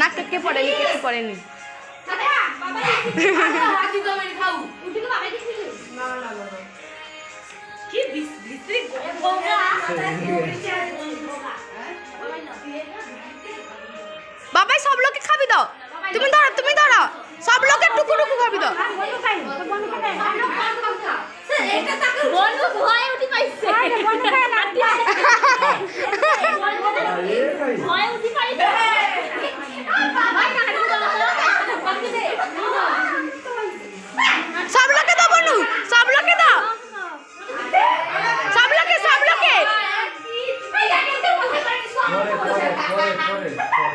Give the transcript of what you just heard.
না কেটে পড়েনি কেটে পড়েনি কি বাবাই সব লোকে খাবি দাও তুমি ধরো তুমি ধরো। সব লোকে টুকু টুকু খাবি দাও বন্ধু ভয় উঠি পাইছে। পরে পরে পরে পরে